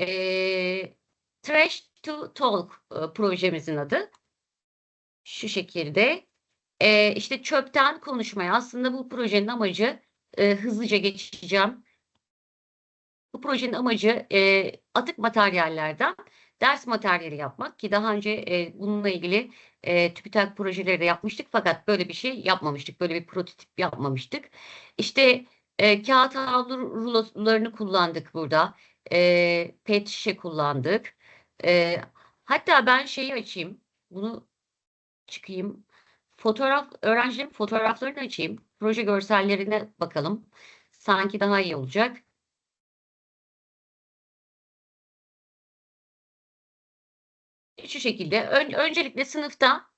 Ee, Trash to Talk e, projemizin adı. Şu şekilde. Ee, işte çöpten konuşmaya. Aslında bu projenin amacı e, hızlıca geçeceğim. Bu projenin amacı e, atık materyallerden ders materyali yapmak ki daha önce e, bununla ilgili e, TÜBİTAK projeleri de yapmıştık fakat böyle bir şey yapmamıştık. Böyle bir prototip yapmamıştık. İşte e, kağıt havlu rulolarını kullandık burada. E, pet şişe kullandık. E, hatta ben şeyi açayım. Bunu çıkayım. Fotoğraf, öğrencilerin fotoğraflarını açayım. Proje görsellerine bakalım. Sanki daha iyi olacak. Şu şekilde. Ön- öncelikle sınıfta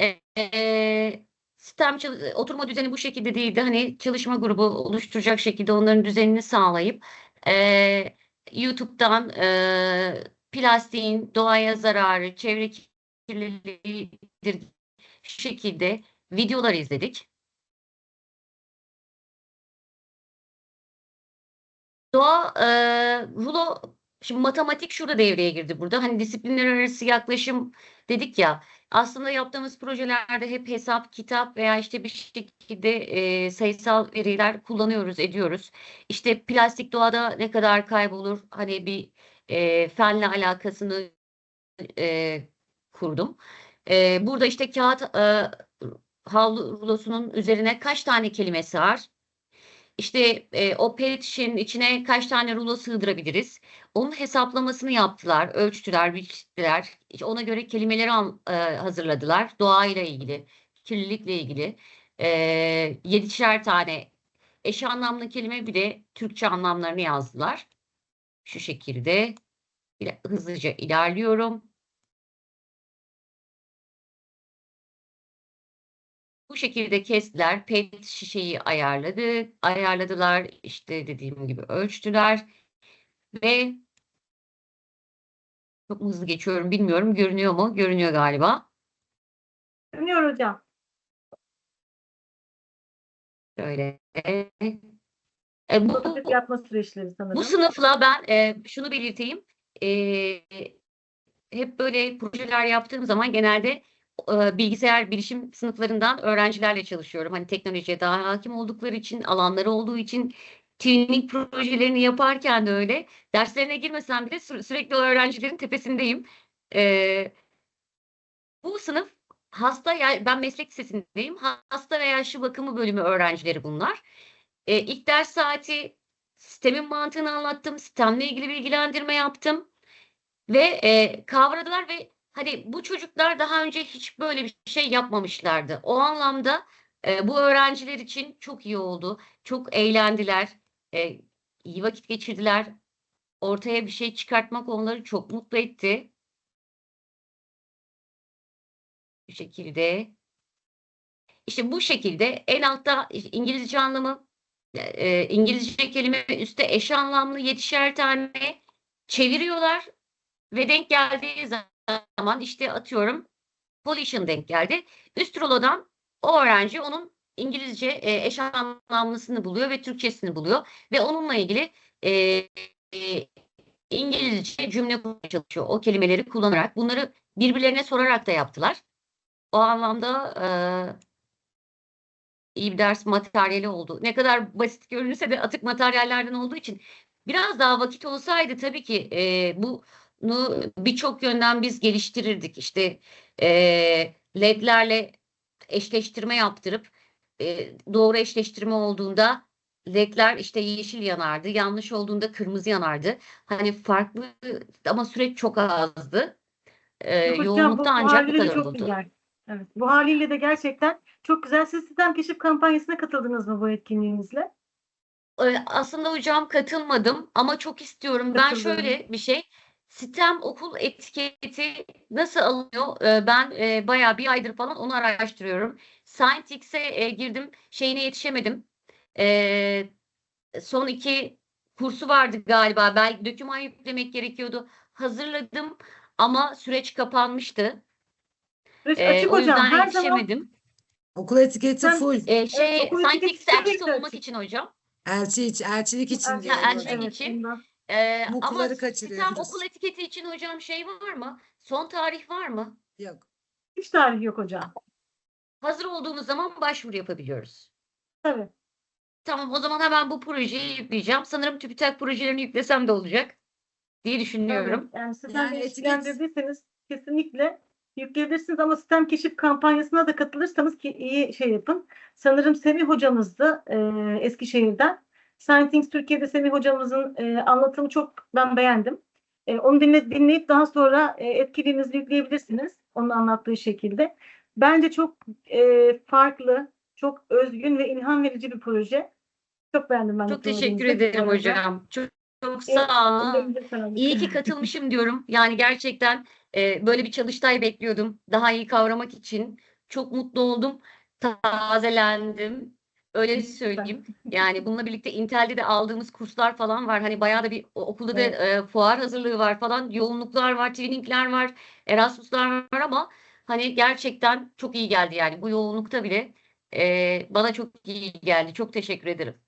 e, e, sistem oturma düzeni bu şekilde değildi. Hani çalışma grubu oluşturacak şekilde onların düzenini sağlayıp e, YouTube'dan e, plastiğin doğaya zararı, çevre kirliliğidir şu şekilde videolar izledik. Doğa e, rulo şimdi matematik şurada devreye girdi burada. Hani disiplinler arası yaklaşım dedik ya. Aslında yaptığımız projelerde hep hesap, kitap veya işte bir şekilde e, sayısal veriler kullanıyoruz, ediyoruz. İşte plastik doğada ne kadar kaybolur? Hani bir e, fenle alakasını e, kurdum. E, burada işte kağıt e, havlu rulosunun üzerine kaç tane kelime sığar? İşte e, o pet şişenin içine kaç tane rulo sığdırabiliriz? Onun hesaplamasını yaptılar, ölçtüler, biçtiler. Ona göre kelimeleri an- e, hazırladılar. Doğayla ilgili, kirlilikle ilgili. E, yedişer tane eş anlamlı kelime bir de Türkçe anlamlarını yazdılar. Şu şekilde hızlıca ilerliyorum. Bu şekilde kestiler. Pet şişeyi ayarladı. Ayarladılar. işte dediğim gibi ölçtüler. Ve çok hızlı geçiyorum bilmiyorum. Görünüyor mu? Görünüyor galiba. Görünüyor hocam. Şöyle. E, bu, Prototip yapma süreçleri sanırım. bu sınıfla ben e, şunu belirteyim. E, hep böyle projeler yaptığım zaman genelde e, bilgisayar bilişim sınıflarından öğrencilerle çalışıyorum. Hani teknolojiye daha hakim oldukları için, alanları olduğu için twinning projelerini yaparken de öyle. Derslerine girmesem bile sü- sürekli öğrencilerin tepesindeyim. E, bu sınıf hasta ya ben meslek lisesindeyim. Hasta ve yaşlı bakımı bölümü öğrencileri bunlar. E, ilk ders saati sistemin mantığını anlattım. Sistemle ilgili bilgilendirme yaptım. Ve e, kavradılar ve hani bu çocuklar daha önce hiç böyle bir şey yapmamışlardı. O anlamda e, bu öğrenciler için çok iyi oldu. Çok eğlendiler. E, iyi vakit geçirdiler. Ortaya bir şey çıkartmak onları çok mutlu etti. Bu şekilde. İşte bu şekilde en altta İngilizce anlamı, e, İngilizce kelime üstte eş anlamlı yetişer tane çeviriyorlar ve denk geldiği zaman işte atıyorum pollution denk geldi. Üst rulodan o öğrenci onun İngilizce e, eş anlamlısını buluyor ve Türkçesini buluyor ve onunla ilgili e, e, İngilizce cümle kurmaya çalışıyor. O kelimeleri kullanarak bunları birbirlerine sorarak da yaptılar. O anlamda e, iyi bir ders materyali oldu. Ne kadar basit görünürse de atık materyallerden olduğu için biraz daha vakit olsaydı tabii ki e, bunu birçok yönden biz geliştirirdik. İşte e, ledlerle eşleştirme yaptırıp e, doğru eşleştirme olduğunda ledler işte yeşil yanardı, yanlış olduğunda kırmızı yanardı. Hani farklı ama süreç çok azdı. E, yoğunlukta ancak bu kadar oldu. güzel. Evet, bu haliyle de gerçekten çok güzel. Siz sistem keşif kampanyasına katıldınız mı bu etkinliğinizle? Ee, Aslında hocam katılmadım ama çok istiyorum. Ben Katıldım. şöyle bir şey, sistem okul etiketi nasıl alınıyor? Ee, Ben e, bayağı bir aydır falan onu araştırıyorum. Scientix'e e, girdim, şeyine yetişemedim. Ee, son iki kursu vardı galiba. Belki doküman yüklemek gerekiyordu. Hazırladım ama süreç kapanmıştı. Süreç Ee, açık o hocam. yüzden Her zaman yetişemedim. Okul etiketi Sen- full. Ee, şey, okul Scientix etiketi sürekli elçisi olmak için hocam. Elçi, elçilik için Elçi- elçilik için. ondan. Ee, ama MOOC'ları sistem kaçırıyoruz. okul etiketi için hocam şey var mı? Son tarih var mı? Yok. Hiç tarih yok hocam. Hazır olduğumuz zaman başvuru yapabiliyoruz. Tabii. Tamam o zaman hemen bu projeyi yükleyeceğim. Sanırım TÜBİTAK projelerini yüklesem de olacak diye düşünüyorum. Tabii. Yani sistem Yani etiket- ilişkilendirdiyseniz kesinlikle yükleyebilirsiniz ama sistem keşif kampanyasına da katılırsanız ki iyi şey yapın. Sanırım Semih hocamız da e, Eskişehir'den. Scientings Türkiye'de Semih hocamızın e, anlatımı çok ben beğendim. E, onu dinle, dinleyip daha sonra e, etkinliğinizi yükleyebilirsiniz. Onun anlattığı şekilde. Bence çok e, farklı, çok özgün ve ilham verici bir proje. Çok beğendim ben Çok teşekkür ederim hocam. Çok, çok sağ olun. İyi ki katılmışım diyorum. Yani gerçekten e, böyle bir çalıştay bekliyordum. Daha iyi kavramak için. Çok mutlu oldum. Tazelendim. Öyle söyleyeyim. Yani bununla birlikte Intel'de de aldığımız kurslar falan var. Hani bayağı da bir okulda da Evet. e, fuar hazırlığı var falan. Yoğunluklar var, trainingler var, Erasmus'lar var ama hani gerçekten çok iyi geldi yani. Bu yoğunlukta bile e, bana çok iyi geldi. Çok teşekkür ederim.